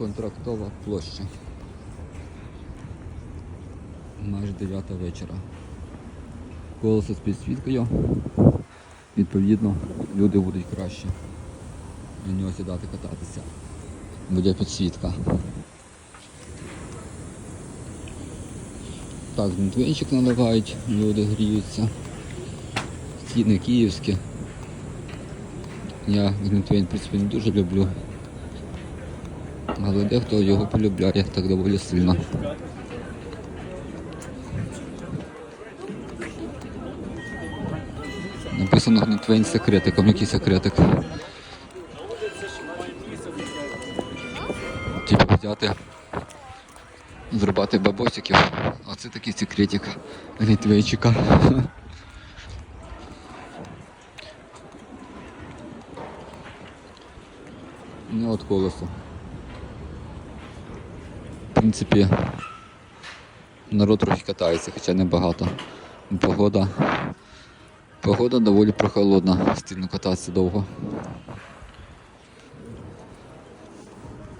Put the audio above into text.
Контрактова площа. Майже 9 вечора. Колесо з підсвіткою. Відповідно, люди будуть краще на нього сідати кататися. Буде підсвітка. Так, гнутвинчик наливають, люди гріються. Стіни київські. Я гнутвин, в принципі, не дуже люблю. Але дехто його полюбляє так доволі сильно. Написано гнутвин з секретиком. Який секретик? Типу взяти, зрубати бабосиків. Оце такий секретик гнутвейчика. Ну от колесо. Принципі, народ трохи катається, хоча не багато. Погода. Погода доволі прохолодна, стильно кататися довго.